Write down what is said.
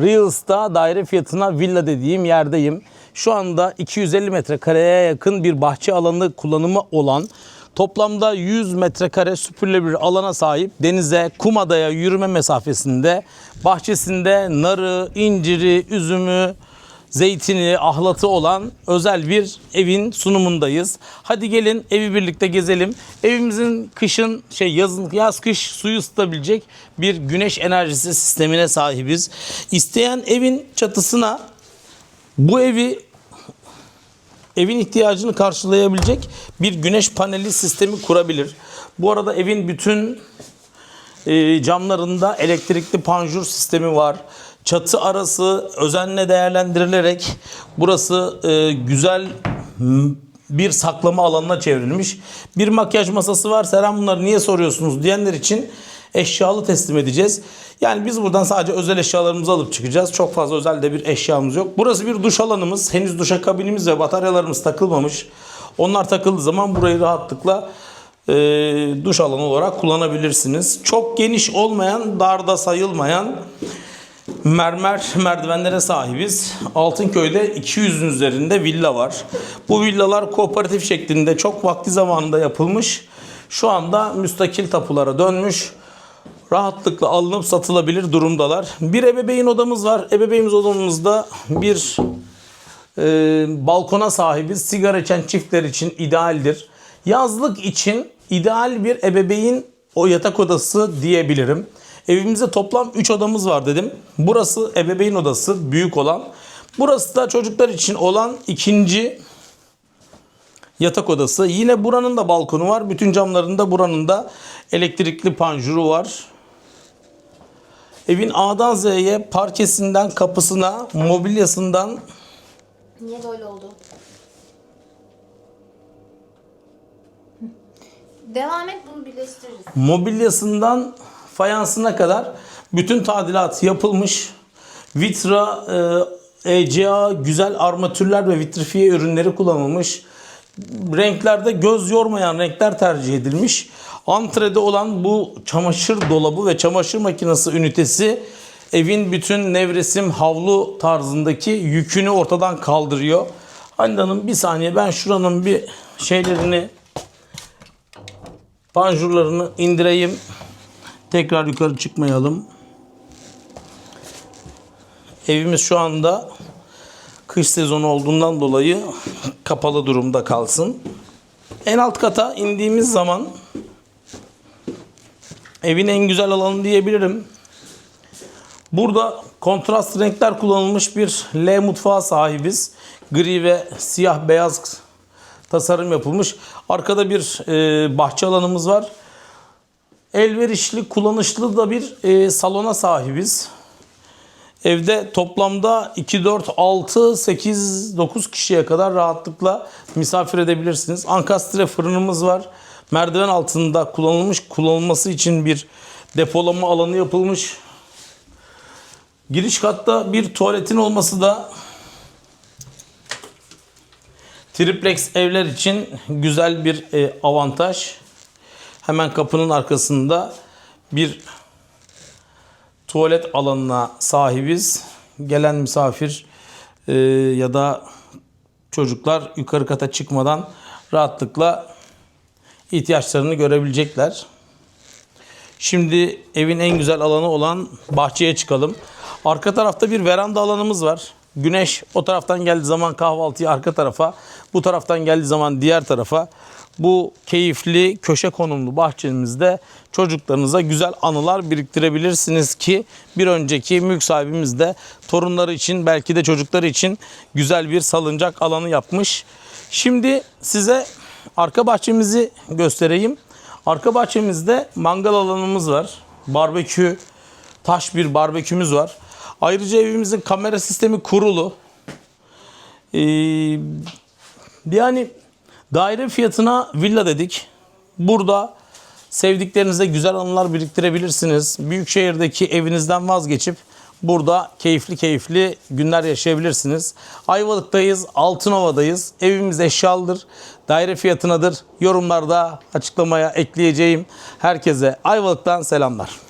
Reels'ta daire fiyatına villa dediğim yerdeyim. Şu anda 250 metrekareye yakın bir bahçe alanı kullanımı olan toplamda 100 metrekare süpürülebilir alana sahip denize, Kumada'ya yürüme mesafesinde bahçesinde narı, inciri, üzümü, zeytini, ahlatı olan özel bir evin sunumundayız. Hadi gelin evi birlikte gezelim. Evimizin kışın şey yazın yaz kış suyu ısıtabilecek bir güneş enerjisi sistemine sahibiz. İsteyen evin çatısına bu evi evin ihtiyacını karşılayabilecek bir güneş paneli sistemi kurabilir. Bu arada evin bütün e, camlarında elektrikli panjur sistemi var. Çatı arası özenle değerlendirilerek burası e, güzel bir saklama alanına çevrilmiş. Bir makyaj masası var. Selam bunları niye soruyorsunuz diyenler için eşyalı teslim edeceğiz. Yani biz buradan sadece özel eşyalarımızı alıp çıkacağız. Çok fazla özel de bir eşyamız yok. Burası bir duş alanımız. Henüz duşakabinimiz ve bataryalarımız takılmamış. Onlar takıldığı zaman burayı rahatlıkla e, duş alanı olarak kullanabilirsiniz. Çok geniş olmayan, darda sayılmayan mermer merdivenlere sahibiz. Altınköy'de 200'ün üzerinde villa var. Bu villalar kooperatif şeklinde çok vakti zamanında yapılmış. Şu anda müstakil tapulara dönmüş. Rahatlıkla alınıp satılabilir durumdalar. Bir ebeveyn odamız var. Ebeveyn odamızda bir e, balkona sahibiz. Sigara içen çiftler için idealdir. Yazlık için ideal bir ebeveyn o yatak odası diyebilirim. Evimizde toplam 3 odamız var dedim. Burası ebeveyn odası büyük olan. Burası da çocuklar için olan ikinci yatak odası. Yine buranın da balkonu var. Bütün camlarında buranın da elektrikli panjuru var. Evin A'dan Z'ye parkesinden kapısına, mobilyasından Niye böyle oldu? Devam et bunu birleştiririz. mobilyasından fayansına kadar bütün tadilat yapılmış. Vitra, e, ECA, güzel armatürler ve vitrifiye ürünleri kullanılmış. Renklerde göz yormayan renkler tercih edilmiş. Antrede olan bu çamaşır dolabı ve çamaşır makinesi ünitesi evin bütün nevresim havlu tarzındaki yükünü ortadan kaldırıyor. Hande Hanım bir saniye ben şuranın bir şeylerini panjurlarını indireyim. Tekrar yukarı çıkmayalım. Evimiz şu anda kış sezonu olduğundan dolayı kapalı durumda kalsın. En alt kata indiğimiz zaman evin en güzel alanı diyebilirim. Burada kontrast renkler kullanılmış bir L mutfağa sahibiz. Gri ve siyah beyaz tasarım yapılmış. Arkada bir e, bahçe alanımız var. Elverişli, kullanışlı da bir e, salona sahibiz. Evde toplamda 2, 4, 6, 8, 9 kişiye kadar rahatlıkla misafir edebilirsiniz. Ankastre fırınımız var. Merdiven altında kullanılmış, kullanılması için bir depolama alanı yapılmış. Giriş katta bir tuvaletin olması da triplex evler için güzel bir e, avantaj. Hemen kapının arkasında bir tuvalet alanına sahibiz. Gelen misafir e, ya da çocuklar yukarı kata çıkmadan rahatlıkla ihtiyaçlarını görebilecekler. Şimdi evin en güzel alanı olan bahçeye çıkalım. Arka tarafta bir veranda alanımız var. Güneş o taraftan geldiği zaman kahvaltıyı arka tarafa, bu taraftan geldiği zaman diğer tarafa. Bu keyifli köşe konumlu bahçemizde çocuklarınıza güzel anılar biriktirebilirsiniz ki bir önceki mülk sahibimiz de torunları için belki de çocukları için güzel bir salıncak alanı yapmış. Şimdi size arka bahçemizi göstereyim. Arka bahçemizde mangal alanımız var. Barbekü, taş bir barbekümüz var. Ayrıca evimizin kamera sistemi kurulu. Ee, yani daire fiyatına villa dedik. Burada sevdiklerinize güzel anılar biriktirebilirsiniz. Büyük şehirdeki evinizden vazgeçip burada keyifli keyifli günler yaşayabilirsiniz. Ayvalık'tayız, Altınova'dayız. Evimiz eşyalıdır. Daire fiyatınadır. Yorumlarda açıklamaya ekleyeceğim. Herkese Ayvalık'tan selamlar.